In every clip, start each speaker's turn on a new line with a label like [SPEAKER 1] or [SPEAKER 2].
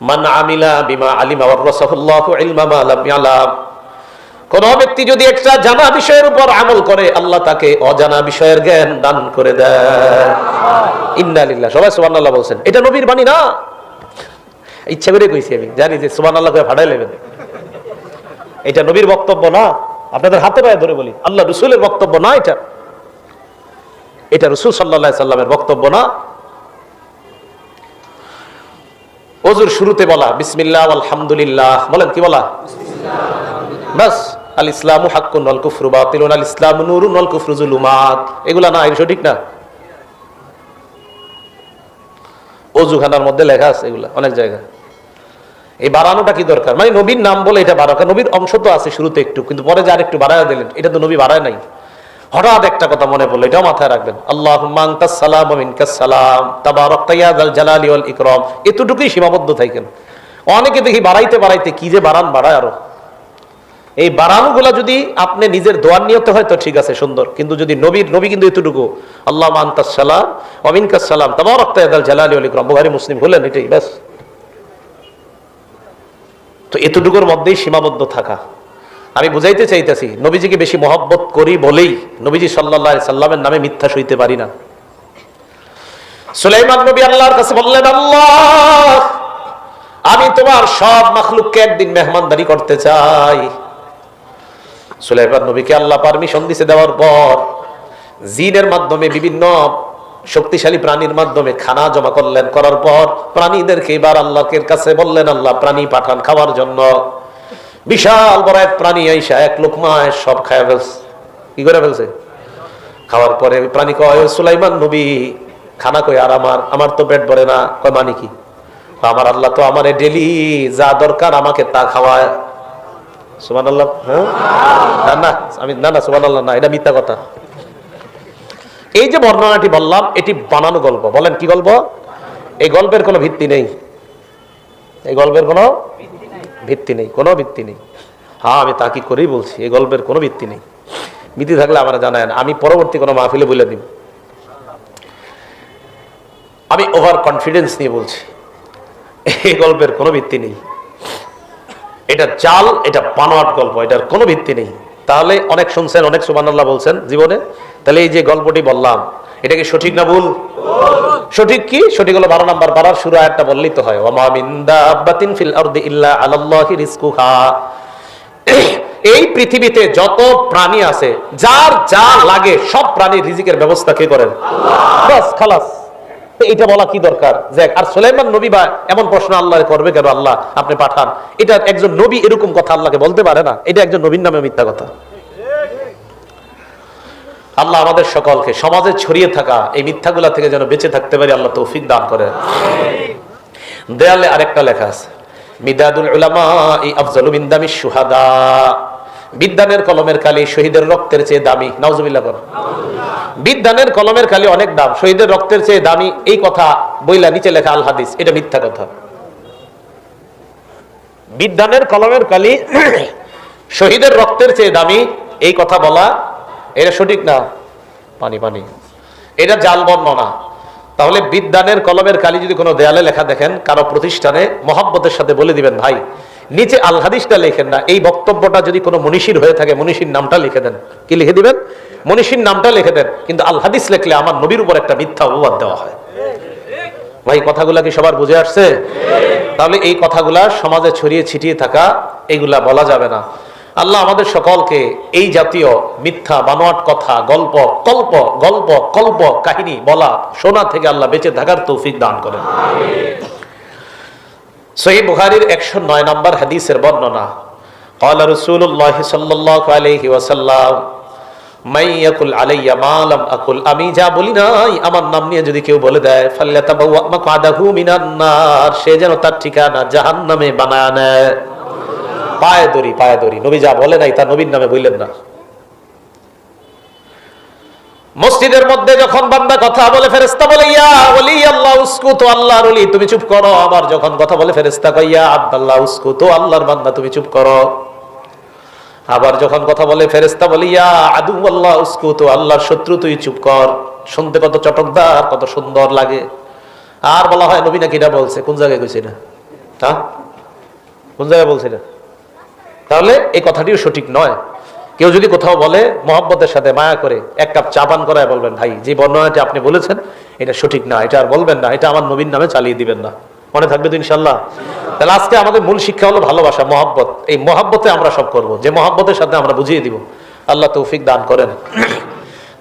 [SPEAKER 1] মান আমিলা বিমা আলিমা ওয়াররাসাহুল্লাহু ইলমা মা লাম ইয়ালাম। কোন ব্যক্তি যদি একটা জানা বিষয়ের উপর আমল করে, আল্লাহ তাকে অজানা বিষয়ের জ্ঞান দান করে দেয়। ইন্না লিল্লাহ। সবাই সুবহানাল্লাহ বলছেন। এটা নবীর বাণী না? ইচ্ছা করে কইছি আমি। জানি যে সুবহানাল্লাহ করে ফাটাই নেবেন এটা নবীর বক্তব্য না। আপনাদের হাতে পায়ে ধরে বলি। আল্লাহ রসুলের বক্তব্য না এটা। এটা রসুল সাল্লাহ সাল্লামের বক্তব্য না। ওজুর শুরুতে বলা, বিসমিল্লাহ আলহামদুলিল্লাহ। বলেন, কি বলা? বাস, আল ইসলামু হাক্কুন আল কুফরু বাতিলুন, আল ইসলাম নুরুন আল কুফরু এগুলা না, এগুলো সঠিক না? অজুখানার মধ্যে লেখা আছে এগুলা, অনেক জায়গায় এই বাড়ানোটা কি দরকার? মানে নবীর নাম বলে এটা বাড়া নবীর অংশ তো আছে শুরুতে একটু, কিন্তু পরে যে আর একটু বাড়ায় দিলেন, এটা তো নবী বাড়ায় নাই। হঠাৎ একটা কথা মনে পড়ল, এটাও মাথায় রাখবেন। আল্লাহ সালাম সালাম। তাবারক তাইয়াদ জালালি ওয়াল ইকরাম। এতটুকুই সীমাবদ্ধ থাকেন। অনেকে দেখি বাড়াইতে বাড়াইতে কি যে বাড়ান, বাড়ায় আরও। এই বাড়ানোগুলা যদি আপনি নিজের দোয়ার নিয়তে হয় তো ঠিক আছে, সুন্দর। কিন্তু যদি নবীর, নবী কিন্তু এতটুকু আল্লাহ মান্তাস সালাম অমিনকাস সালাম তাবারক আল জালালি ওয়াল ইকরাম। বুখারী, মুসলিম হলেন এটাই, ব্যাস। তো এতটুকুর মধ্যেই সীমাবদ্ধ থাকা। আমি বুঝাইতে চাইতেছি, নবীজিকে বেশি মহব্বত করি বলেই নবীজি সাল্লাহ সাল্লামের নামে মিথ্যা সইতে পারি না। সুলাইমান নবী আল্লাহর কাছে বললেন, আল্লাহ, আমি তোমার সব একদিন মেহমানদারি করতে চাই। সুলাইমান নবীকে আল্লাহ পারমিশন দিছে দেওয়ার পর জিনের মাধ্যমে, বিভিন্ন শক্তিশালী প্রাণীর মাধ্যমে খানা জমা করলেন। করার পর প্রাণীদেরকে এবার আল্লাহকে কাছে বললেন, আল্লাহ, প্রাণী পাঠান খাওয়ার জন্য। বিশাল বড় এক প্রাণী আইসা এক লোকমায় সব খায় ফেলছে। কি করে ফেলছে? খাওয়ার পরে প্রাণী কয় সুলাইমান নবী খানা কই আর আমার আমার তো পেট ভরে না। কয় মানে কি? আমার আল্লাহ তো আমার ডেলি যা দরকার আমাকে তা খাওয়ায়। সুমান আল্লাহ হ্যাঁ? না, না আমি না না সুমান আল্লাহ না এটা মিথ্যা কথা। এই যে বর্ণনাটি বললাম এটি বানানো গল্প। বলেন কি গল্প? এই গল্পের কোনো ভিত্তি নেই। এই গল্পের কোনো ভিত্তি নেই, কোনো ভিত্তি নেই। হ্যাঁ আমি তা কি করেই বলছি? এই গল্পের কোনো ভিত্তি নেই। ভিত্তি থাকলে আমরা জানায় না। আমি পরবর্তী কোনো মাহফিলে বলে দিব আমি ওভার কনফিডেন্স নিয়ে বলছি। এই গল্পের কোনো ভিত্তি নেই। এটা চাল এটা বানোয়াট গল্প, এটার কোনো ভিত্তি নেই। তাহলে অনেক শুনছেন, অনেক সুবহানাল্লাহ বলছেন জীবনে। তাহলে এই যে গল্পটি বললাম, এটা কি সঠিক না ভুল? সঠিক কি? সঠিক হলো বারো নাম্বার পাড়ার শুরু আয়াতটা বললেই তো হয়। ওমা মিন দাব্বাতিন ফিল আরদি ইল্লা আলাল্লাহি রিজকুহা। এই পৃথিবীতে যত প্রাণী আছে যার যা লাগে সব প্রাণীর রিজিকের ব্যবস্থা কে করেন? বাস খালাস। এটা বলা কি দরকার? দেখ আর সুলাইমান নবী বা এমন প্রশ্ন আল্লাহ করবে কেন? আল্লাহ আপনি পাঠান। এটা একজন নবী এরকম কথা আল্লাহকে বলতে পারে না। এটা একজন নবীর নামে মিথ্যা কথা। আল্লাহ আমাদের সকলকে সমাজে ছড়িয়ে থাকা এই মিথ্যাগুলা থেকে যেন বেঁচে থাকতে পারি, আল্লাহ তৌফিক দান করে দেয়ালে আরেকটা লেখা আছে, মিদাদুল উলামা আফজালু সুহাদা বিদ্যানের কলমের কালি শহীদের রক্তের চেয়ে দামি। নাউজুবিল্লাহ কর বিদ্যানের কলমের কালি অনেক দাম, শহীদের রক্তের চেয়ে দামি এই কথা বইলা নিচে লেখা আল হাদিস, এটা মিথ্যা কথা। বিদ্যানের কলমের কালি শহীদের রক্তের চেয়ে দামি এই কথা বলা এটা সঠিক না? পানি পানি। এটা জাল বর্ণনা তাহলে বিদ্যানের কলমের কালি যদি কোনো দেয়ালে লেখা দেখেন, কারও প্রতিষ্ঠানে মহাব্বতের সাথে বলে দিবেন, ভাই, নিচে আল লিখেন না, এই বক্তব্যটা যদি কোনো মনীষীর হয়ে থাকে, মনীষীর নামটা লিখে দেন। কি লিখে দিবেন? মনীষীর নামটা লিখে দেন, কিন্তু আল লিখলে আমার নবীর উপর একটা মিথ্যা অপবাদ দেওয়া হয়। ভাই, কথাগুলা কি সবার বুঝে আসছে? তাহলে এই কথাগুলা সমাজে ছড়িয়ে ছিটিয়ে থাকা, এগুলা বলা যাবে না। আল্লাহ আমাদের সকলকে এই জাতীয় মিথ্যা বানোয়াট কথা গল্প কল্প গল্প কল্প কাহিনী বলা শোনা থেকে আল্লাহ বেঁচে থাকার তৌফিক দান করেন সহি বুখারির একশো নয় নম্বর হাদিসের বর্ণনা قال رسول الله صلى الله عليه وسلم মাইয়াকুল আলাইয়া মালাম আকুল আমি যা বলি নাই আমার নাম নিয়ে যদি কেউ বলে দেয় ফাল্লাতাবাওয়া মাকআদাহু মিনান নার সে যেন তার ঠিকানা জাহান্নামে বানায় নেয় পায়ে দড়ি পায়ে দড়ি। নবী যা বলে নাই, তা নবীর নামে বললেন না। মসজিদের মধ্যে যখন বান্দা কথা বলে ফেরেস্তা বলে, ইয়া ওলি, আল্লাহ উসকুত, আল্লাহর ওলি, তুমি চুপ করো। আবার যখন কথা বলে ফেরেস্তা কইয়া আব্দুল্লাহ উসকুত, আল্লাহর বান্দা, তুমি চুপ করো। আবার যখন কথা বলে ফেরেস্তা বলে, ইয়া আদু আল্লাহ উসকুত, আল্লাহর শত্রু, তুই চুপ কর। শুনতে কত চটকদার, কত সুন্দর লাগে। আর বলা হয়, নবী নাকি এটা বলছে? কোন জায়গায় কইছে না হ্যাঁ? কোন জায়গায় বলছিলেন তাহলে এই কথাটিও সঠিক নয়। কেউ যদি কোথাও বলে, মহব্বতের সাথে মায়া করে, এক কাপ চা পান করায় বলবেন, ভাই, যে বর্ণনাটি আপনি বলেছেন, এটা সঠিক না, এটা আর বলবেন না, এটা আমার নবীন নামে চালিয়ে দিবেন না। মনে থাকবে তো ইনশাল্লাহ তাহলে আজকে আমাদের মূল শিক্ষা হলো ভালোবাসা, মহব্বত। এই মহব্বতে আমরা সব করব, যে মহব্বতের সাথে আমরা বুঝিয়ে দিব। আল্লাহ তৌফিক দান করেন।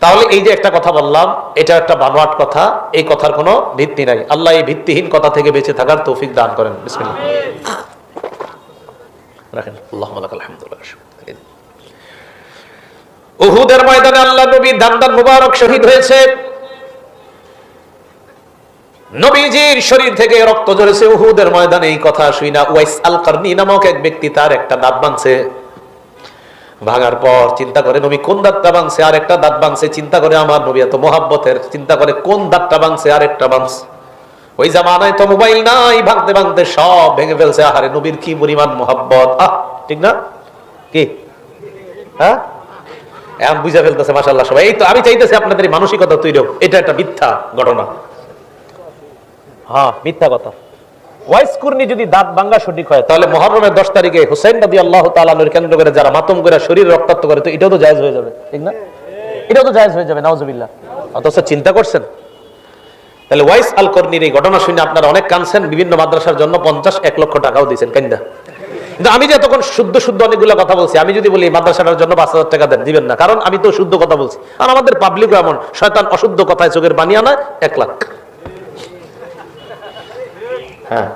[SPEAKER 1] তাহলে এই যে একটা কথা বললাম, এটা একটা বানোয়াট কথা, এই কথার কোনো ভিত্তি নাই। আল্লাহ এই ভিত্তিহীন কথা থেকে বেঁচে থাকার তৌফিক দান করেন। বিসমিল্লাহ। রাখেন। উহুদের ময়দানে আল্লাহ নবী দান্দান মুবারক শহীদ হয়েছে। নবীজির শরীর থেকে রক্ত ঝরেছে উহুদের ময়দানে, এই কথা শুই ওয়াইস আল কারনি নামক এক ব্যক্তি তার একটা দাঁত ভাঙছে ভাঙার পর চিন্তা করে, নবী, কোন দাঁতটা ভাঙছে আর একটা দাঁত ভাঙছে চিন্তা করে, আমার নবী, এত মোহাব্বতের। চিন্তা করে, কোন দাঁতটা ভাঙছে আর একটা ভাঙছে ওই জামানায় তো মোবাইল নাই, ভাঙতে ভাঙতে সব ভেঙে ফেলছে। আহারে নবীর কি পরিমাণ মোহাব্বত? আহ, ঠিক না? কি? হ্যাঁ? এখন ফেলতেছে মাসাল্লাহ সবাই। এই তো আমি চাইতেছি আপনাদের মানসিকতা তৈরি হোক। এটা একটা মিথ্যা ঘটনা। হ্যাঁ মিথ্যা কথা। ওয়াইস কুর্নি যদি দাঁত ভাঙ্গা সঠিক হয়, তাহলে মহরমের দশ তারিখে হুসাইন নদী আল্লাহ কেন্দ্র করে যারা মাতম করে শরীর রক্তাক্ত করে, তো এটাও তো জায়জ হয়ে যাবে, ঠিক না? এটাও তো জায়জ হয়ে যাবে, নাউজুবিল্লাহ। অথচ চিন্তা করছেন? তাহলে ওয়াইস আল কর্নির এই ঘটনা শুনে আপনারা অনেক কানছেন বিভিন্ন মাদ্রাসার জন্য পঞ্চাশ এক লক্ষ টাকাও দিয়েছেন, কেন্দা? কিন্তু আমি যে তখন শুদ্ধ শুদ্ধ অনেকগুলো কথা বলছি, আমি যদি বলি মাদ্রাসাটার জন্য পাঁচ হাজার টাকা দেন, দিবেন না, কারণ আমি তো শুদ্ধ কথা বলছি। আর আমাদের পাবলিকও এমন, শয়তান অশুদ্ধ কথায় চোখের বানিয়ে আনায় এক লাখ। হ্যাঁ।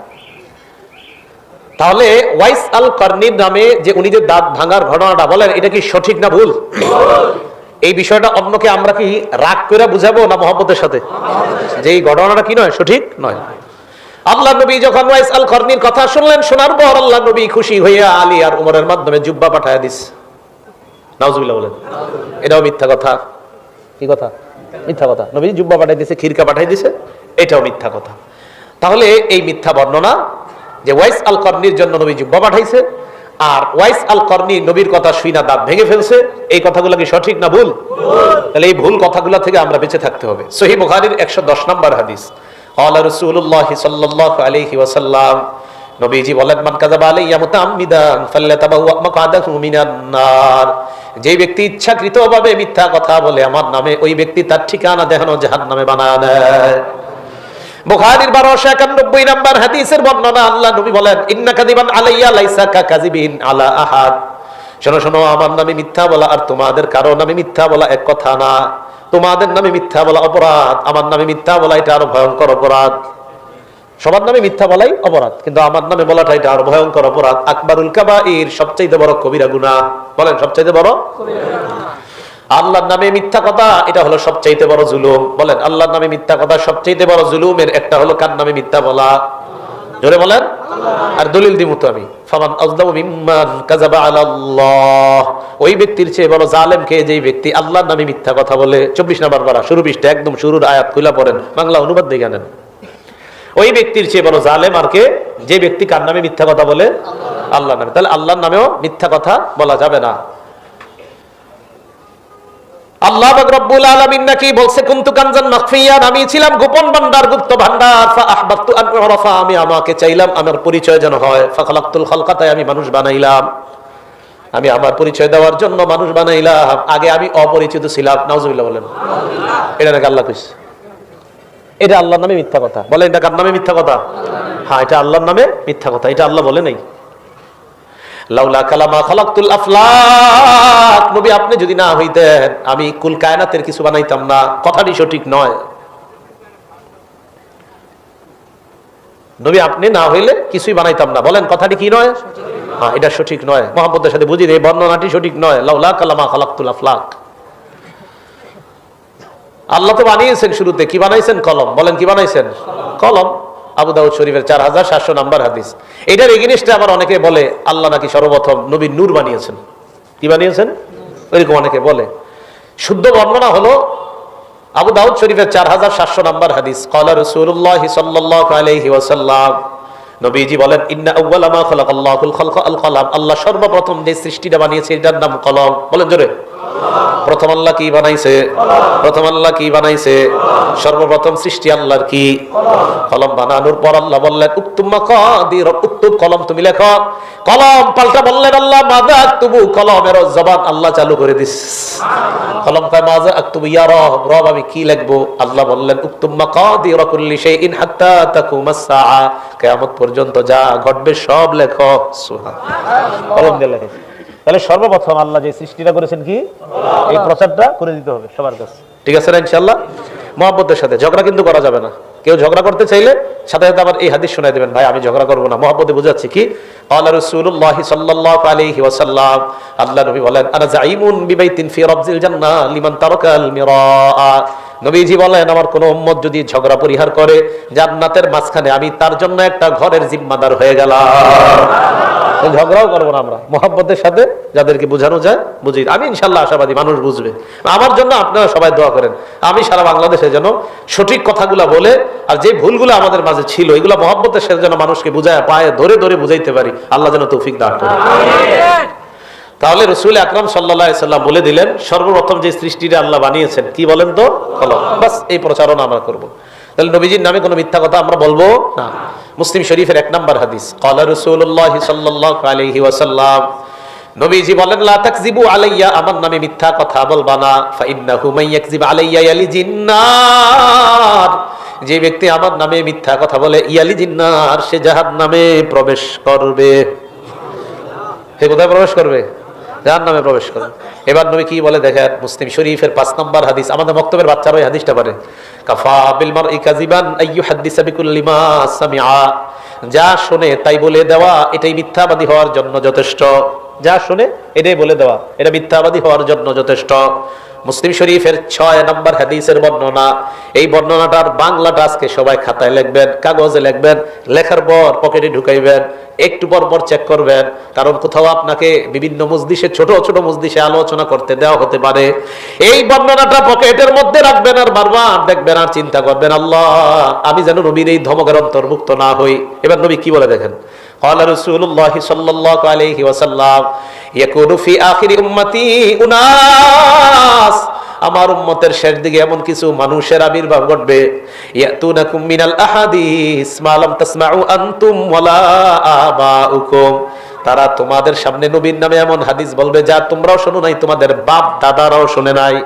[SPEAKER 1] তাহলে ওয়াইস আল কর্নির নামে যে উনি যে দাঁত ভাঙার ঘটনাটা বলেন, এটা কি সঠিক না ভুল? এই বিষয়টা অন্যকে আমরা কি রাগ করে বুঝাবো না মহব্বতের সাথে? যে এই ঘটনাটা কি নয়, সঠিক নয়। আল্লাহ নবী যখন ওয়াইস আল কর্নির কথা শুনলেন, শোনার পর আল্লাহ নবী খুশি হইয়া আলী আর উমরের মাধ্যমে জুব্বা পাঠায় দিস। নাউজুবিল্লাহ বলেন। এটাও মিথ্যা কথা। কি কথা? মিথ্যা কথা। নবী জুব্বা পাঠাই দিছে, খিরকা পাঠাই দিছে, এটাও মিথ্যা কথা। তাহলে এই মিথ্যা বর্ণনা যে ওয়াইস আল কর্নির জন্য নবী জুব্বা পাঠাইছে আর ওয়াইস আল কর্নি নবীর কথা শুইনা দাঁত ভেঙে ফেলছে। এই কথাগুলো কি সঠিক না ভুল? তাহলে এই ভুল কথাগুলো থেকে আমরা বেঁচে থাকতে হবে। সহি একশো দশ নম্বর হাদিস। বলেন যে ব্যক্তি ইচ্ছাকৃতভাবে মিথ্যা কথা বলে, আমার নামে ওই ব্যক্তি তার ঠিকানা দেখানো জাহান্নামে বানায় বুখারীর 1291 নাম্বার হাদিসের বর্ণনা আল্লাহ নবী বলেন, ইন্না কাযিবান আলাইয়া লাইসা কা কাযিবিন আলা আহাদ। শোনো শোনো, আমার নামে মিথ্যা বলা আর তোমাদের কারও নামে মিথ্যা বলা এক কথা না। তোমাদের নামে মিথ্যা বলা অপরাধ, আমার নামে মিথ্যা বলা এটা আরও ভয়ঙ্কর অপরাধ। সবার নামে মিথ্যা বলাই অপরাধ, কিন্তু আমার নামে বলাটা এটা আরও ভয়ঙ্কর অপরাধ। আকবরুল কাবাইর সবচাইতে বড় কবিরা গুনাহ। বলেন, সবচাইতে বড়? আল্লাহর নামে মিথ্যা কথা, এটা হলো সবচাইতে বড় জুলুম। বলেন, আল্লাহর নামে মিথ্যা কথা সবচাইতে বড় জুলুমের একটা হলো কার নামে মিথ্যা বলা? জোরে বলেন। আর দলিল দিব তো আমি। ফামান মিম্মান কাযাবা ওই ব্যক্তির চেয়ে বড় জালেম কে? যেই ব্যক্তি আল্লাহর নামে মিথ্যা কথা বলে। 24 নম্বর পারা, শুরু একদম শুরুর আয়াত পড়েন। বাংলা অনুবাদ ওই ব্যক্তির চেয়ে বড় জালেম আর কে? যে ব্যক্তি কার নামে মিথ্যা কথা বলে? আল্লাহর নামে। তাহলে আল্লাহর নামেও মিথ্যা কথা বলা যাবে না। আল্লাহ বলছে আমি ছিলাম গোপন ভান্ডার আমি আমাকে চাইলাম আমার যেন হয়। আমি মানুষ বানাইলাম। আমি আমার দেওয়ার জন্য মানুষ বানাইলাম। আগে আমি অপরিচিত ছিলাম। বলেন। এটা আল্লাহ কইছে? এটা আল্লাহর নামে মিথ্যা কথা। বলেন এটা কার নামে মিথ্যা কথা? হ্যাঁ এটা আল্লাহর নামে মিথ্যা কথা। এটা আল্লাহ বলে নাই। আপনি যদি না হইতেন, আমি কুল কায়নাতের কিছু বানাইতাম না। কথাটি সঠিক নয়। নবী, আপনি না হইলে কিছুই বানাইতাম না। বলেন, কথাটি কি নয়? হ্যাঁ এটা সঠিক নয়। মোহাম্মদের সাথে বুঝি এই বর্ণনাটি সঠিক নয়। লাউলা কালামা খালাকতুল আফলাক। আল্লাহ তো বানিয়েছেন শুরুতে। কি বানাইছেন? কলম। বলেন, কি বানাইছেন? কলম। আবু দাউদ শরীফের চার হাজার সাতশো নাম্বার হাদিস। এটার এগেনিস্টে আবার অনেকে বলে, আল্লাহ নাকি সর্বপ্রথম নবীর নূর বানিয়েছেন। কি বানিয়েছেন? ওইরকম অনেকে বলে। শুদ্ধ বর্ণনা হলো, আবু দাউদ শরীফের চার হাজার সাতশো নাম্বার হাদিস কলা রসুল্লাহ সাল্লাহ নবীজি বলেন, ইন্না আল্লাহ সর্বপ্রথম যে সৃষ্টিটা বানিয়েছে, এটার নাম কলম। বলেন জোরে। প্রথম আল্লাহ কি বানাইছে? প্রথম আল্লাহ কি বানাইছে? সর্বপ্রথম সৃষ্টি আল্লাহর কি? কলম বানানোর পর আল্লাহ বললেন উত্তুম্মা কাদির উত্তুম কলম তুমি লেখো। কলম পাল্টা বললেন আল্লাহ মাদা আকতুবু কলমের জবান আল্লাহ চালু করে দিস কলম কয়, মাযা আকতুবু, ইয়া রব রব আমি কি লিখব? আল্লাহ বললেন উক্তুম মাকাদির কুল্লি শাইইন হাত্তা তাকুম আস-সাআ কিয়ামত পর্যন্ত যা ঘটবে সব লেখো। সুবহানাল্লাহ। কলম দিয়ে লেখে। তাহলে সর্বপ্রথম আল্লাহ যে সৃষ্টিটা করেছেন কি? এই প্রচারটা করে দিতে হবে সবার কাছে। ঠিক আছে না ইনশাআল্লাহ? মহব্বতের সাথে। ঝগড়া কিন্তু করা যাবে না। কেউ ঝগড়া করতে চাইলে সাথে সাথে আবার এই হাদিস শোনাই দেবেন, ভাই, আমি ঝগড়া করব না। মহব্বতে বুঝাচ্ছি কি? আল্লাহ রাসূলুল্লাহ সাল্লাল্লাহু আলাইহি ওয়াসাল্লাম। আল্লাহ নবী বলেন, আনা জাইমুন বিবাইতিন ফি রাবজিল জান্নাহ লিমান তারাকাল মিরাআ। নবীজি বলেন, আমার কোন উম্মত যদি ঝগড়া পরিহার করে জান্নাতের মাঝখানে, আমি তার জন্য একটা ঘরের জিম্মাদার হয়ে গেলাম। ঝগড়াও করব না আমরা। মোহাম্মতের সাথে যাদেরকে বোঝানো যায়, বুঝি। আমি ইনশাল্লাহ আশাবাদী, মানুষ বুঝবে। আমার জন্য আপনারা সবাই দোয়া করেন। আমি সারা বাংলাদেশে যেন সঠিক কথাগুলা বলে আর যে ভুলগুলো আমাদের মাঝে ছিল, এগুলো মোহাম্মতের সাথে যেন মানুষকে বুঝায়, পায়ে ধরে ধরে বুঝাইতে পারি। আল্লাহ যেন তৌফিক দান করে। তাহলে রসুল আকরাম সাল্লাহ সাল্লাম বলে দিলেন, সর্বপ্রথম যে সৃষ্টিটা আল্লাহ বানিয়েছেন, কি বলেন তো? কলম। বাস, এই প্রচারণা আমরা করব। তাহলে নবীজির নামে কোনো মিথ্যা কথা আমরা বলব না। মুসলিম শরীফের এক নম্বর হাদিস। কলা রসুল্লাহ সাল্লাল্লাহু আলাইহি ওয়াসাল্লাম, নবীজি বলেন, লা আলাইয়া, আমার নামে মিথ্যা কথা বলবা না। ফাইন্নাহু মান ইয়াকজিব আলাইয়া ইয়ালি জিন্নার যে ব্যক্তি আমার নামে মিথ্যা কথা বলে ইয়ালি জিন্নার সে জাহান্নামে প্রবেশ করবে। সে কোথায় প্রবেশ করবে? যার নামে প্রবেশ করেন। এবার নবী কি বলে দেখেন, মুসলিম শরীফের পাঁচ নম্বর হাদিস, আমাদের বক্তব্যের বাচ্চারা ওই হাদিসটা পারে কাফা যা শোনে তাই বলে দেওয়া, এটাই মিথ্যাবাদী হওয়ার জন্য যথেষ্ট। যা শুনে এটাই বলে দেওয়া। এটা মিথ্যাবাদী হওয়ার জন্য যথেষ্ট। মুসলিম শরীফের ছয় নম্বর হাদিসের বর্ণনা। এই বর্ণনাটার বাংলাটা আজকে সবাই খাতায় লিখবেন, কাগজে লিখবেন, লেখার পর পকেটে ঢুকাইবেন, একটু পর পর চেক করবেন। কারণ কোথাও আপনাকে বিভিন্ন মসজিষে ছোট ছোট মসজিষে আলোচনা করতে দেওয়া হতে পারে। এই বর্ণনাটা পকেটের মধ্যে রাখবেন আর বারবার দেখবেন আর চিন্তা করবেন, আল্লাহ, আমি যেন নবীর এই ধমকের অন্তর্ভুক্ত না হই। এবার নবী কি বলে দেখেন? قال رسول الله صلى الله عليه وسلم يكون في آخر أمتي أناس আমার উম্মতের শেষ দিকে এমন কিছু মানুষের আবির্ভাব ঘটবে ইয়াতুনাকুম মিনাল আহাদিস মা লাম তাসমাউ আনতুম ওয়ালা আবাউকুম তারা তোমাদের সামনে নবীর নামে এমন হাদিস বলবে যা তোমরাও শোনো নাই তোমাদের বাপ দাদারাও শুনে নাই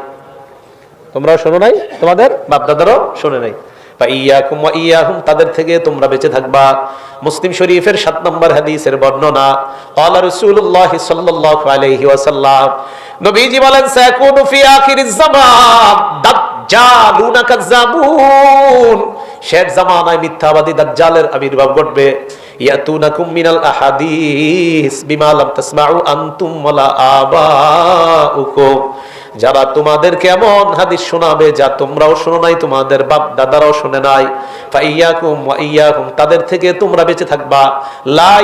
[SPEAKER 1] তোমরাও শোনো নাই তোমাদের বাপ দাদারাও শুনে নাই বা ইয়াকুম ইয়াহুম, তাদের থেকে তোমরা বেঁচে থাকবা। মুসলিম শরীফের সাত নম্বর হাদিসের বর্ণনা আলা রাসূলুল্লাহ সাল্লাল্লাহু নবীজি বলেন সাকুনু ফি আখিরিজ জামান দাজ্জালুনা কাযাবুন শেষ জামানায় মিথ্যাবাদী দাজ্জালের আবির্ভাব ঘটবে। ইয়াতুনাকুম মিনাল আহাদিস, বিমা লাম তাসমাউ আনতুম ওয়ালা আবাউকুম। যারা তোমাদের কেমন হাদিস শোনাবে যা তোমরাও শোনো নাই, তোমাদের বাপ দাদারাও শোনে নাই। ফাইয়াকুম ওয়া ইয়াকুম, তাদের থেকে তোমরা বেঁচে থাকবা। লা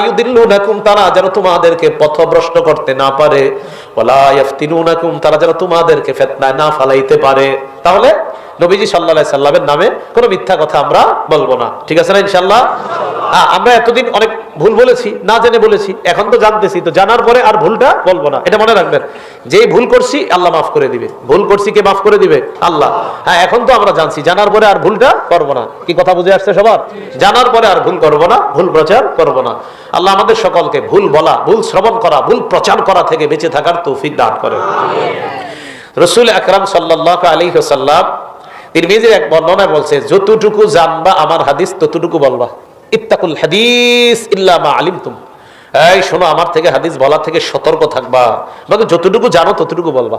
[SPEAKER 1] তারা যেন তোমাদেরকে পথভ্রষ্ট করতে না পারে। ওয়ালা ইয়াফতিনুনাকুম তারা যেন তোমাদেরকে ফিতনায় না ফালাইতে পারে। তাহলে নবীজি আলাইহি সাল্লামের নামে কোনো মিথ্যা কথা আমরা বলব না। ঠিক আছে না ইনশাআল্লাহ? হ্যাঁ, আমরা এতদিন অনেক ভুল বলেছি না জেনে বলেছি এখন তো জানতেছি তো জানার পরে আর ভুলটা বলব না। এটা মনে রাখবেন যেই ভুল করছি আল্লাহ মাফ করে দিবে। ভুল করছি কে মাফ করে দিবে? আল্লাহ। হ্যাঁ এখন তো আমরা জানছি জানার পরে আর ভুলটা করব না। কি কথা বুঝে আসছে সবার? জানার পরে আর ভুল করব না ভুল প্রচার করব না। আল্লাহ আমাদের সকলকে ভুল বলা ভুল শ্রবণ করা ভুল প্রচার করা থেকে বেঁচে থাকার তৌফিক দান করে। রসুল আকরাম সাল্লাহ আলী সাল্লাম তিরমিজির এক বর্ণনায় বলছে, যতটুকু জানবা আমার হাদিস, ততটুকু বলবা। ইত্তাকুল হাদিস ইল্লা মা আলিমতুম। এই শোনো, আমার থেকে হাদিস বলা থেকে সতর্ক থাকবা। আমাকে যতটুকু জানো, ততটুকু বলবা।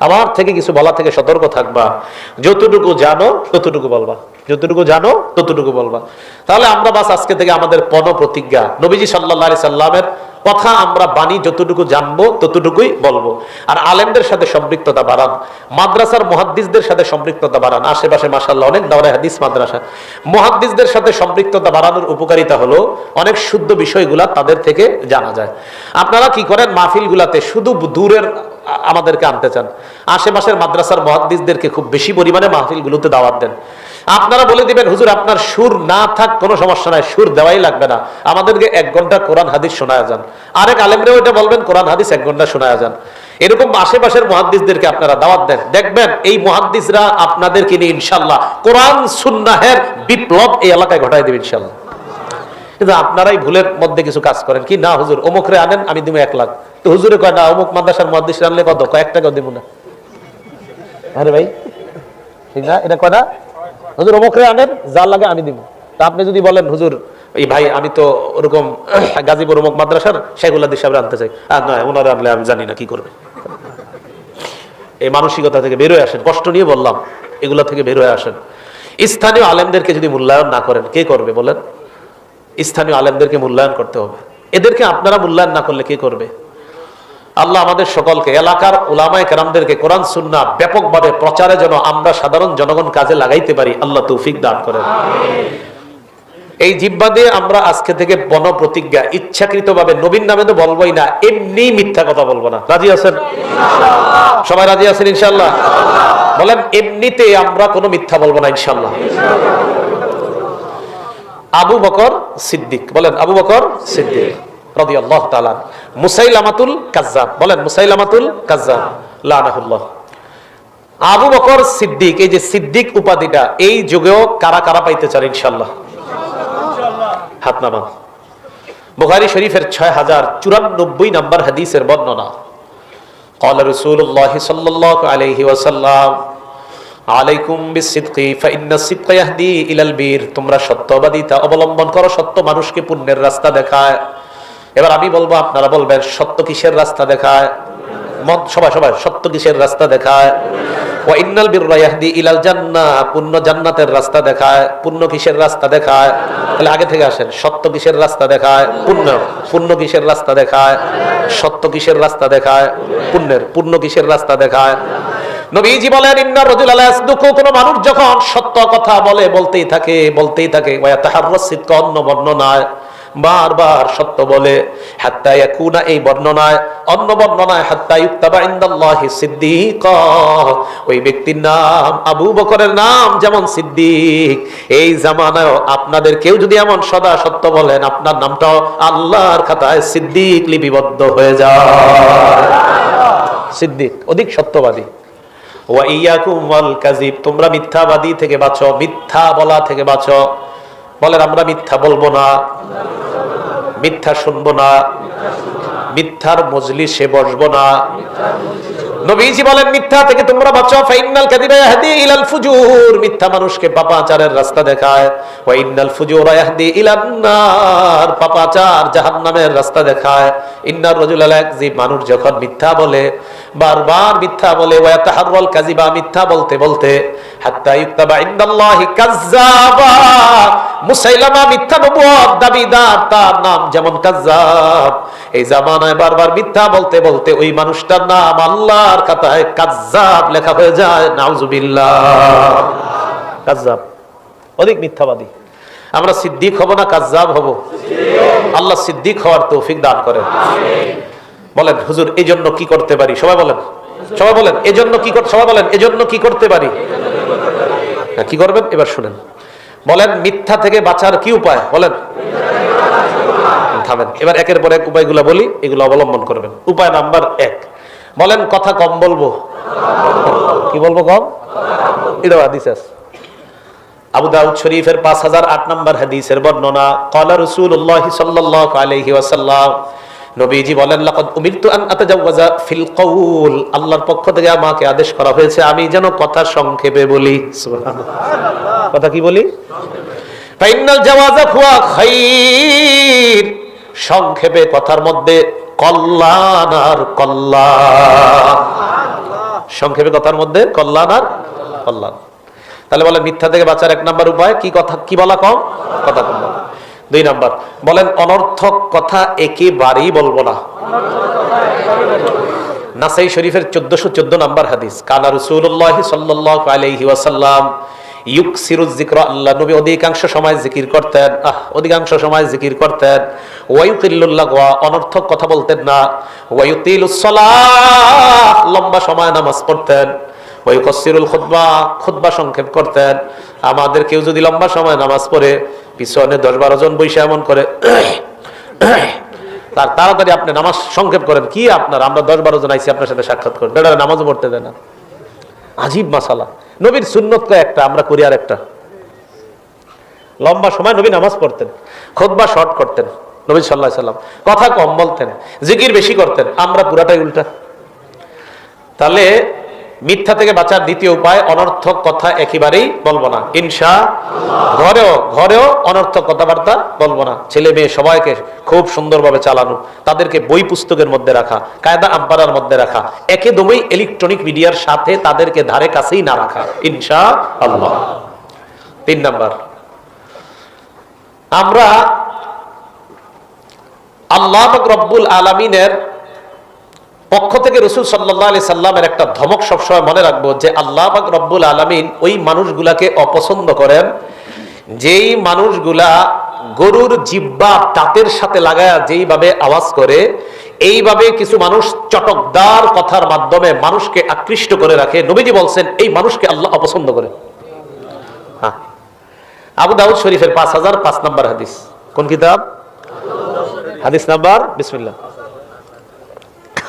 [SPEAKER 1] আমার থেকে কিছু বলা থেকে সতর্ক থাকবা। যতটুকু জানো, ততটুকু বলবা। যতটুকু জানো, ততটুকু বলবা। তাহলে আমরা বাস আজকে থেকে আমাদের পণ প্রতিজ্ঞা নবীজি সাল্লাহ সাল্লামের কথা আমরা বাণী যতটুকু জানব, ততটুকুই বলব। আর আলেমদের সাথে সম্পৃক্ততা বাড়ান। মাদ্রাসার মহাদ্দিসদের সাথে সম্পৃক্ততা বাড়ান। আশেপাশে মাসাল্লাহ অনেক দাওরাই হাদিস মাদ্রাসা। মহাদ্দিসদের সাথে সম্পৃক্ততা বাড়ানোর উপকারিতা হলো অনেক শুদ্ধ বিষয়গুলা তাদের থেকে জানা যায়। আপনারা কি করেন? মাহফিলগুলাতে শুধু দূরের আমাদেরকে আনতে চান। আশেপাশের মাদ্রাসার মহাদ্দিসদেরকে খুব বেশি পরিমাণে মাহফিলগুলোতে দাওয়াত দেন। আপনারা বলে দিবেন, হুজুর, আপনার সুর না থাক, কোনো সমস্যা নাই, সুর দেওয়াই লাগবে না। আমাদেরকে এক ঘণ্টা কোরআন হাদিস শোনায় যান। আরেক আলেমরে ওইটা বলবেন, কোরআন হাদিস এক ঘণ্টা শোনায় যান। এরকম আশেপাশের মহাদ্দিসদেরকে আপনারা দাওয়াত দেন। দেখবেন, এই মহাদ্দিসরা আপনাদেরকে নিয়ে ইনশাল্লাহ কোরআন সুন্নাহের বিপ্লব এই এলাকায় ঘটাই দেবে ইনশাল্লাহ কিন্তু আপনারাই ভুলের মধ্যে কিছু কাজ করেন। কি, না হুজুর, অমুকরে আনেন, আমি দিব এক লাখ। তো হুজুরে কয়, না, অমুক মাদ্রাসার মহাদ্দিস আনলে কত? কয়েক টাকা দিব না। আরে ভাই, ঠিক না? এটা কয় না? হুজুর অমুকরে আনেন যা লাগে আমি দিব। তা আপনি যদি বলেন, হুজুর, এই ভাই, আমি তো ওরকম গাজীপুর অমুক মাদ্রাসার শেখুল্লাহ সাহেব আনতে চাই। আর নয় ওনারা আনলে আমি জানি না কি করবে। এই মানসিকতা থেকে বেরোয় আসেন। কষ্ট নিয়ে বললাম, এগুলা থেকে বেরোয় আসেন। স্থানীয় আলেমদেরকে যদি মূল্যায়ন না করেন, কে করবে বলেন? স্থানীয় আলেমদেরকে মূল্যায়ন করতে হবে। এদেরকে আপনারা মূল্যায়ন না করলে কে করবে? আল্লাহ আমাদের সকলকে এলাকার ওলামায় কেরামদেরকে কোরআন সুন্না ব্যাপকভাবে প্রচারে যেন আমরা সাধারণ জনগণ কাজে লাগাইতে পারি। আল্লাহ তৌফিক দান করেন। এই জিব্বা দিয়ে আমরা আজকে থেকে বন প্রতিজ্ঞা ইচ্ছাকৃত ভাবে নবীন নামে তো বলবোই না এমনি মিথ্যা কথা বলব না। রাজি আছেন? সবাই রাজি আছেন ইনশাল্লাহ বলেন এমনিতে আমরা কোনো মিথ্যা বলব না ইনশাল্লাহ আবু বকর সিদ্দিক বলেন আবু বকর সিদ্দিক। রাদিয়াল্লাহু তাআলা মুসাইলামাতুল কাজ্জাব বলেন মুসাইলামাতুল কাজ্জাব লানাহুল্লাহ আবু বকর সিদ্দিক এই যে সিদ্দিক উপাধিটা এই যুগেও কারা কারা পাইতে চান ইনশাআল্লাহ হাত নামা বুখারী শরীফের ছয় হাজার চুরানব্বই নম্বর হাদিসের বর্ণনা قال رسول الله صلى الله عليه وسلم আলাইকুম বিসিদকি ফাইন্না সিদকা ইয়াহদি ইলাল বীর তোমরা সত্যবাদিতা অবলম্বন করো সত্য মানুষকে পুণ্যের রাস্তা দেখায় এবার আমি বলব, আপনারা বলবেন, সত্য কিসের রাস্তা দেখায়? সবাই সবাই, সত্য কিসের রাস্তা দেখায়? পুণ্য জান্নাতের রাস্তা দেখায়। পুণ্য কিসের রাস্তা দেখায়? তাহলে আগে থেকে আসেন, সত্য কিসের রাস্তা দেখায়? পুণ্য। পুণ্য কিসের রাস্তা দেখায়? সত্য কিসের রাস্তা দেখায়? পুণ্যের। পুণ্য কিসের রাস্তা দেখায়? নবীজি বলেন, ইন্না রাজুল আলা ইয়াসদুকু কোন মানুষ যখন সত্য কথা বলে, বলতেই থাকে বলতেই থাকে, ওয়া তাহাররাস সিদকা অন্য বর্ণনায়। বারবার সত্য বলে, হাত্তা ইয়াকুনা এই বর্ণনায়, অন্য বর্ণনায়, হাত্তা ইউক্তাবা ইনদাল্লাহি সিদ্দিক ওই ব্যক্তির নাম, আবু বকরের নাম যেমন সিদ্দিক। এই জামানায় আপনাদের কেউ যদি এমন সদা সত্য বলেন, আপনার নামটাও আল্লাহর খাতায় সিদ্দিক লিপিবদ্ধ হয়ে যায়। সিদ্দিক, অধিক সত্যবাদী। তোমরা মিথ্যাবাদী থেকে বাঁচো, মিথ্যা বলা থেকে বাঁচো। বলেন, আমরা মিথ্যা বলব না। মিথ্যা শুনব না, মিথ্যার মজলি সে বসবো না। নবীজি বলেন, মিথ্যা থেকে তোমরা বাঁচো ফাইনাল কাদিবা ইয়াহদি ইলাল ফুজুর। মিথ্যা মানুষকে পাপাচারের রাস্তা দেখায়। ওয়া ইন্নাল ফুজুরা ইয়াহদি ইলান নার। পাপাচার জাহান্নামের রাস্তা দেখায়। ইন্নার রাজুল আলাকজি মানুষ যখন মিথ্যা বলে বারবার মিথ্যা বলে ওয়া তাহাররাল কাযিবা মিথ্যা বলতে বলতে, হাত্তা ইউক্তাবা ইনদাল্লাহি কাজ্জাবা মুসাইলামা মিথ্যা নবুয়ত দাবিদার তার নাম যেমন কাজ্জাব এই জামানায় বারবার মিথ্যা বলতে বলতে ওই মানুষটার নাম আল্লাহর খাতায় কাজ্জাব লেখা হয়ে যায়। নাউজুবিল্লাহ। কাজ্জাব অধিক মিথ্যাবাদী। আমরা সিদ্দিক হব না কাজ্জাব হব? আল্লাহ সিদ্দিক হওয়ার তৌফিক দান করেন। বলেন হুজুর এই জন্য কি করতে পারি? সবাই বলেন। সবাই বলেন এজন্য কি করতে সবাই বলেন এজন্য কি করতে পারি? হ্যাঁ, কি করবেন? এবার শুনেন। বলেন মিথ্যা থেকে বাঁচার কি উপায়? বলেন। থামেন। এবার একের পর এক উপায়গুলো বলি এগুলো অবলম্বন করবেন। উপায় নাম্বার এক। বলেন কথা কম বলব। কি বলব কম? এটাও হাদিস আছে। আবু দাউদ শরীফের পাঁচ হাজার আট নম্বর হাদিসের বর্ণনা কলা রসুল্লাহ সাল্লাহ আলহি ওয়াসাল্লাম নবীজি বলেন, লাকাদ উমিরতু আন আতাজাওয়াজা ফিল কওল। আল্লাহর পক্ষ থেকে আমাকে আদেশ করা হয়েছে, আমি যেন কথা সংক্ষেপে বলি। সুবহানাল্লাহ। কথা কি বলি? জাওয়াজা খাইর। সংক্ষেপে কথার মধ্যে কল্যাণ আর কল্যাণ সংক্ষেপে কথার মধ্যে কল্যাণ আর কল্যাণ তাহলে বলে মিথ্যা থেকে বাঁচার এক নাম্বার উপায় কি কথা, কি বলা কম? কথা কম। দুই নাম্বার, বলেন, অনর্থক কথা একেবারেই বলব না। নাসাই শরীফের চোদ্দশো চোদ্দ নাম্বার হাদিস, কানা রসুল্লাহ সাল্লাহ আলাইহি ওয়াসাল্লাম ইউকসিরুজ যিকর আল্লাহ, নবী অধিকাংশ সময় জিকির করতেন, আহ, অধিকাংশ সময় জিকির করতেন। ওয়ায়ুতিল্লুল্লাহ অনর্থক কথা বলতেন না। সালাহ লম্বা সময় নামাজ পড়তেন। ওই কসিরুল খুতবা খুতবা সংক্ষেপ করতেন। আমাদের কেউ যদি লম্বা সময় নামাজ পড়ে, পিছনে দশ বারো জন বৈশা এমন করে, তার তাড়াতাড়ি আপনি নামাজ সংক্ষেপ করেন। কি আপনার? আমরা দশ বারো জন আইসি আপনার সাথে সাক্ষাৎ করেন। বেড়া নামাজও পড়তে দেয় না। আজীব মাসালা নবীর সুন্নত একটা? আমরা করি আর একটা লম্বা সময় নবী নামাজ পড়তেন খোদবা শর্ট করতেন, নবী সাল্লাহ সাল্লাম। কথা কম বলতেন, জিকির বেশি করতেন। আমরা পুরাটাই উল্টা। তাহলে মিথ্যা থেকে বাঁচার দ্বিতীয় উপায়, অনর্থক কথা একেবারেই বলব না। ইনশা ঘরেও ঘরেও অনর্থক কথাবার্তা বলব না। ছেলে মেয়ে সবাইকে খুব সুন্দরভাবে চালানো, তাদেরকে বই পুস্তকের মধ্যে রাখা, কায়দা আম্পারার মধ্যে রাখা একদমই ইলেকট্রনিক মিডিয়ার সাথে তাদেরকে ধারে কাছেই না রাখা। ইনশা আল্লাহ। তিন নাম্বার। আমরা আল্লাহ রব্বুল আলমিনের পক্ষ থেকে রসুল সাল্লাহ আলি সাল্লামের একটা ধমক সবসময় মনে রাখব যে আল্লাহ রব্বুল আলমিন ওই মানুষগুলাকে অপছন্দ করেন, যেই মানুষগুলা গরুর জিব্বা তাঁতের সাথে লাগায়া যেইভাবে আওয়াজ করে, এইভাবে কিছু মানুষ চটকদার কথার মাধ্যমে মানুষকে আকৃষ্ট করে রাখে। নবীজি বলছেন, এই মানুষকে আল্লাহ অপছন্দ করে। হ্যাঁ। আবু দাউদ শরীফের পাঁচ হাজার পাঁচ নাম্বার হাদিস। কোন কিতাব? হাদিস নাম্বার? বিসমিল্লাহ।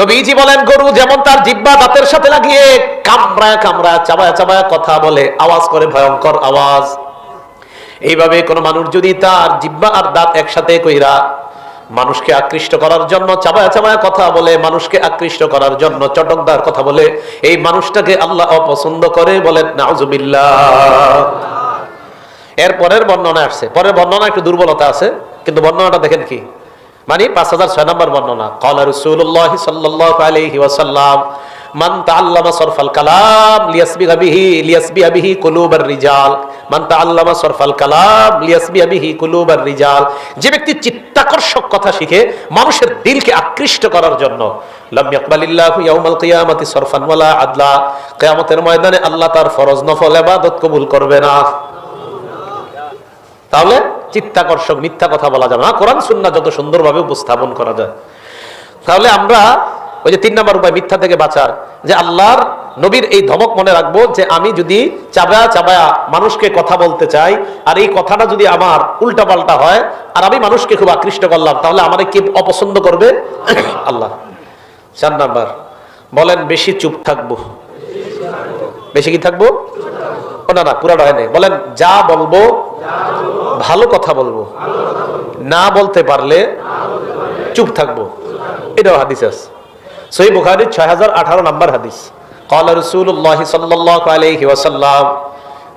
[SPEAKER 1] নবীজি বলেন, গরু যেমন তার জিব্বা দাঁতের সাথে লাগিয়ে কামড়ায় কামড়ায়, চাবায় চাবায় কথা বলে, আওয়াজ করে ভয়ঙ্কর আওয়াজ। এইভাবে কোন মানুষ যদি তার জিব্বা আর দাঁত একসাথে কইরা মানুষকে আকৃষ্ট করার জন্য, চাবায় চাবায় কথা বলে, মানুষকে আকৃষ্ট করার জন্য চটকদার কথা বলে, এই মানুষটাকে আল্লাহ অপছন্দ করে বলেন, নাউজুবিল্লাহ। এর পরের বর্ণনা আসছে। পরের বর্ণনা একটু দুর্বলতা আছে, কিন্তু বর্ণনাটা দেখেন কি? মানে পাঁচ হাজার ছয় নম্বর বর্ণনা। কলা রসুল্লাহ সাল্লাহ আলহি ওয়াসাল্লাম তাআল্লামা সরফাল কালাম লিয়াসবিহা বিহি লিয়াসবিহা বিহি কুলুবার যে ব্যক্তি চিত্তাকর্ষক কথা শিখে মানুষের দিলকে আকৃষ্ট করার জন্য সরফান আদলা। ময়দানে আল্লাহ তার ফরজ নফল ইবাদত কবুল করবে না। তাহলে চিত্তাকর্ষক মিথ্যা কথা বলা যাবে না। কোরআন সুন্না যত সুন্দরভাবে উপস্থাপন করা যায়। তাহলে আমরা ওই যে তিন নম্বর উপায়, মিথ্যা থেকে বাঁচার। যে আল্লাহর নবীর এই ধমক মনে রাখব যে আমি যদি চাবায়া চাবায়া মানুষকে কথা বলতে চাই, আর এই কথাটা যদি আমার উল্টা পাল্টা হয়, আর আমি মানুষকে খুব আকৃষ্ট করলাম, তাহলে আমার কে অপছন্দ করবে? আল্লাহ। চার নাম্বার। বলেন, বেশি চুপ থাকব। বেশি কি থাকব? না না পুরাটা হয় নাই বলেন যা বলবো ভালো কথা বলবো না বলতে পারলে চুপ থাকবো এটাও হাদিস আছে সহি বুখারির ছয় হাজার আঠারো নম্বর হাদিস قال رسول الله صلى الله عليه وسلم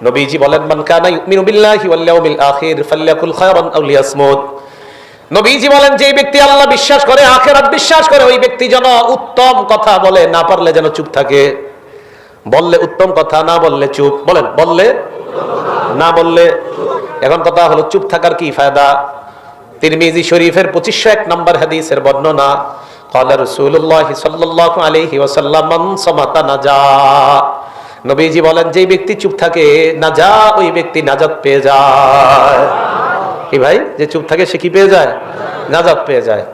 [SPEAKER 1] নবীজি বলেন মান কানা ইউমিনু বিল্লাহি ওয়াল ইয়াউমিল আখির ফালইয়াকুল খায়রান আও লিয়াসমুত নবীজি বলেন যে ব্যক্তি আল্লাহ বিশ্বাস করে আখেরাত বিশ্বাস করে ওই ব্যক্তি যেন উত্তম কথা বলে না পারলে যেন চুপ থাকে বললে উত্তম কথা না বললে চুপ বলেন বললে না বললে এখন কথা হলো চুপ থাকার কি ফায়দা তিরমিজি শরীফের পঁচিশশো এক নম্বর হাদিসের বর্ণনা قال رسول الله صلى الله عليه وسلم من صمت نجا নবীজি বলেন যে ব্যক্তি চুপ থাকে নাজা ওই ব্যক্তি নাজাত পেয়ে যায় কি ভাই যে চুপ থাকে সে কি পেয়ে যায় নাজাত পেয়ে যায়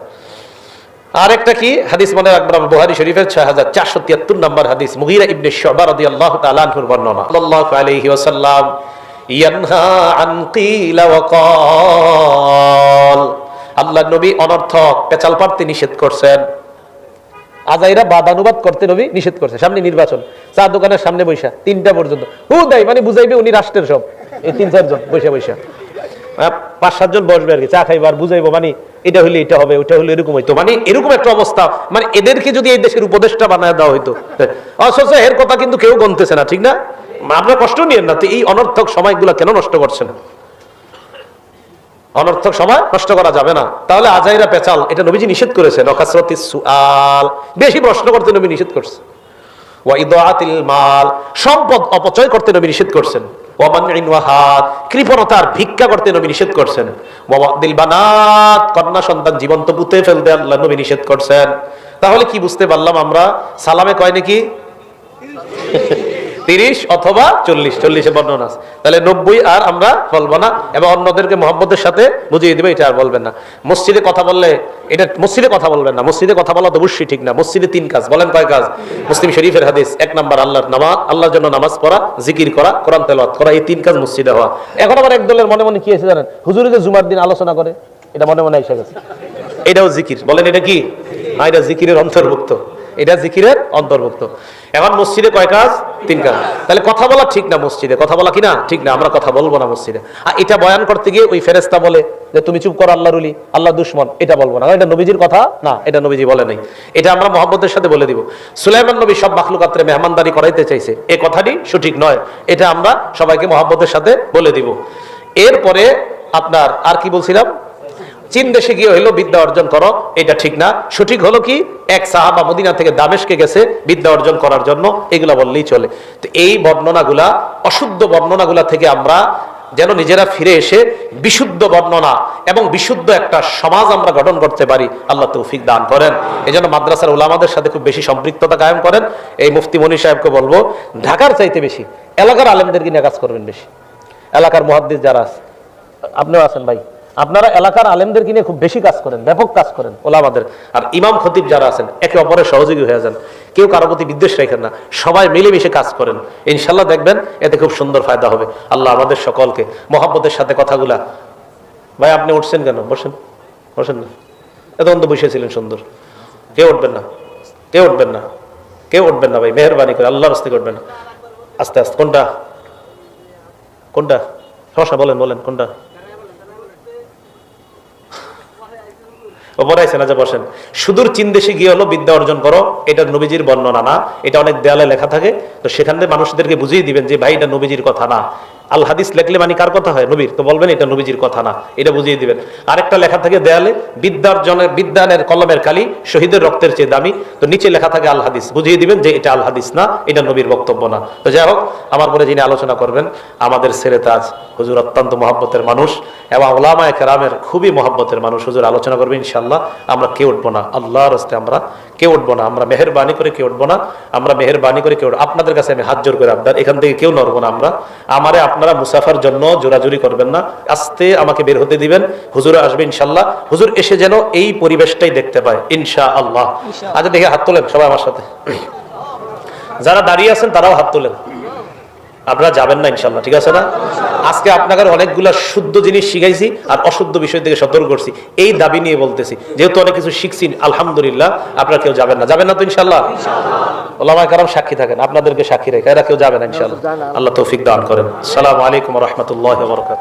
[SPEAKER 1] আর একটা কি? হাদিস মনে রাখবেন আমরা বুহারি শরীফের ছয় হাজার চারশো তিয়াত্তর নম্বর হাদিস। মুগিরা ইবনে শোবা রদি আল্লাহ বর্ণনা। আল্লাহ নবী অনর্থক পেচাল পারতে নিষেধ করছেন। আজাইরা বাদানুবাদ করতে নবী নিষেধ করছে। সামনে নির্বাচন। চা দোকানের সামনে বৈশা, তিনটা পর্যন্ত। হু দেয় মানে বুঝাইবে উনি রাষ্ট্রের সব। এই তিন চারজন, বৈশা বৈশা। পাঁচ, সাতজন বসবে আর কি, চা খাইবার বুঝাইবো মানে এটা হলে এটা হবে ওটা হলে এরকম হইতো মানে এরকম একটা অবস্থা মানে এদেরকে যদি এই দেশের উপদেষ্টা বানায় দেওয়া হইতো অথচ এর কথা কিন্তু কেউ গনতেছে না, ঠিক না? আপনারা কষ্ট নিয়েন না, তো এই অনর্থক সময়গুলো কেন নষ্ট করছেন? অনর্থক সময় নষ্ট করা যাবে না। তাহলে আজাইরা পেচাল, এটা নবীজি নিষেধ করেছে নকাসরতি সুআল। বেশি প্রশ্ন করতে নবী নিষেধ করছে। ওয়াইদাতিল মাল, সম্পদ অপচয় করতে নবী নিষেধ করছেন। ওয়ামানইন ওয়াহাদ। কৃপণতার ভিক্ষা করতে নবী নিষেধ করছেন। ওয়াদিল বানাত, কন্যা সন্তান জীবন্ত পুঁতে ফেলতে আল্লাহ নবী নিষেধ করছেন। তাহলে কি বুঝতে পারলাম আমরা? সালামে কয় নাকি? তিরিশ অথবা চল্লিশ, চল্লিশে বর্ণনা আছে। তাহলে নব্বই আর আমরা বলব না, এবং অন্যদেরকে মোহাম্মদের সাথে বুঝিয়ে দিবে, এটা আর বলবেন না। মসজিদে কথা বললে, এটা মসজিদে কথা বলবেন না। মসজিদে কথা বলা তো অবশ্যই ঠিক না। মসজিদে তিন কাজ, বলেন কয় কাজ? মুসলিম শরীফের হাদিস, এক নাম্বার, আল্লাহর নামাজ, আল্লাহর জন্য নামাজ পড়া, জিকির করা, কোরআন তেলাওয়াত করা, এই তিন কাজ মসজিদে হওয়া। এখন আবার এক দলের মনে মনে কি আছে জানেন? হুজুরে যে জুমার দিন আলোচনা করে, এটা মনে মনে এসে গেছে। এটাও জিকির। বলেন এটা কি? না, এটা জিকিরের অন্তর্ভুক্ত। এটা জিকিরের অন্তর্ভুক্ত। এখন মসজিদে কয় কাজ? তিন কাজ। তাহলে কথা বলা ঠিক না মসজিদে? কথা বলা কি না? ঠিক না, আমরা কথা বলব না মসজিদে। আর এটা বয়ান করতে গিয়ে ওই ফেরেস্তা বলে যে, তুমি চুপ করো আল্লাহ রুলি আল্লাহ দুশ্মন। এটা বলব না। এটা নবীজির কথা না, এটা নবীজি বলে নাই। এটা আমরা মোহাম্মদের সাথে বলে দিব। সুলাইমান নবী সব মাখলুকাত্রে মেহমানদারি করাইতে চাইছে। এই কথাটি সঠিক নয়। এটা আমরা সবাইকে মোহাম্মদের সাথে বলে দিব। এরপরে আপনার আর কি বলছিলাম? চীন দেশে গিয়ে হইল বিদ্যা অর্জন করো, এটা ঠিক না। সঠিক হলো কি? এক সাহাবা মদিনা থেকে দামেশকে গেছে বিদ্যা অর্জন করার জন্য, এগুলা বললেই চলে। তো এই বর্ণনাগুলা, অশুদ্ধ বর্ণনাগুলা থেকে আমরা যেন নিজেরা ফিরে এসে বিশুদ্ধ বর্ণনা এবং বিশুদ্ধ একটা সমাজ আমরা গঠন করতে পারি, আল্লাহ তৌফিক দান করেন। এই জন্য মাদ্রাসার ওলামাদের সাথে খুব বেশি সম্পৃক্ততা কায়েম করেন। এই মুফতি মনি সাহেবকে বলব, ঢাকার চাইতে বেশি, এলাকার আলেমদেরকে নিয়ে কাজ করবেন বেশি? এলাকার মহাদ্দিস যারা আছে, আপনিও আছেন ভাই? আপনারা এলাকার আলেমদেরকে নিয়ে খুব বেশি কাজ করেন, ব্যাপক কাজ করেন, ওলামাদের। আর ইমাম খতিব যারা আছেন, একে অপরের সহযোগী হয়ে যান। কেউ কারও প্রতি বিদ্বেষ রাখেন না, সবাই মিলেমিশে কাজ করেন। ইনশাল্লাহ দেখবেন, এতে খুব সুন্দর ফায়দা হবে। আল্লাহ আমাদের সকলকে মহাব্বতের সাথে কথাগুলা ভাই, আপনি উঠছেন কেন? বসেন। বসেন না। এতক্ষণ তো বসেছিলেন সুন্দর। কেউ উঠবেন না। কেউ উঠবেন না। কেউ উঠবেন না, ভাই। মেহরবানি করে আল্লাহর রাস্তে উঠবেন না আস্তে আস্তে। কোনটা? কোনটা? সমস্যা বলেন বলেন, কোনটা? ওপরে আচ্ছা বসেন। সুদূর চীন দেশে গিয়ে হলো বিদ্যা অর্জন করো, এটা নবীজির বর্ণনা না, এটা অনেক দেয়ালে লেখা থাকে। তো সেখান থেকে মানুষদেরকে বুঝিয়ে দিবেন যে, ভাই, এটা নবীজির কথা না। আল হাদিস লেখলে মানে কার কথা হয়? নবীর। তো বলবেন, এটা নবীজির কথা না। এটা বুঝিয়ে দিবেন। আরেকটা লেখা থাকে দেয়ালে বিদ্যার্জনের বিদ্যানের কলমের কালি শহীদের রক্তের চেয়ে দামি। তো নিচে লেখা থাকে আল হাদিস। বুঝিয়ে দিবেন যে, এটা আল হাদিস না, এটা নবীর বক্তব্য না। তো যাই হোক, আমার পরে যিনি আলোচনা করবেন, আমাদের সেরে তাজ হুজুর অত্যন্ত মহাব্বতের মানুষ। এবং ওলামায় কেরামের খুবই মহাব্বতের মানুষ হুজুর আলোচনা করবে ইনশাল্লাহ আমরা কেউ উঠবো না। আল্লাহর হস্তে আমরা কেউ উঠবো না। আমরা মেহরবানি করে কেউ উঠবো না। আমরা মেহরবানি করে কেউ আপনাদের কাছে আমি হাত জোর করে আপনার এখান থেকে কেউ নড়বো না আমরা। আমারে আপনারা মুসাফার জন্য জোরাজুরি করবেন না। আস্তে আমাকে বের হতে দিবেন। হুজুরে আসবে ইনশাল্লাহ হুজুর এসে যেন এই পরিবেশটাই দেখতে পায় ইনশা আল্লাহ আচ্ছা দেখে হাত তোলেন সবাই আমার সাথে। যারা দাঁড়িয়ে আছেন তারাও হাত তোলেন। আপনারা যাবেন না ইনশাল্লাহ ঠিক আছে না? আজকে আপনাকে অনেকগুলো শুদ্ধ জিনিস শিখাইছি আর অশুদ্ধ বিষয় থেকে সতর্ক করছি। এই দাবি নিয়ে বলতেছি যেহেতু অনেক কিছু শিখছি আলহামদুলিল্লাহ আপনারা কেউ যাবেন না। যাবেন না তো ইনশাল্লাহ ওলামা কারাম সাক্ষী থাকেন আপনাদেরকে সাক্ষী রেখে এরা কেউ যাবেন না ইনশাল্লাহ আল্লাহ তৌফিক দান করেন। সালাম আলাইকুম রহমতুল্লাহ বরকাত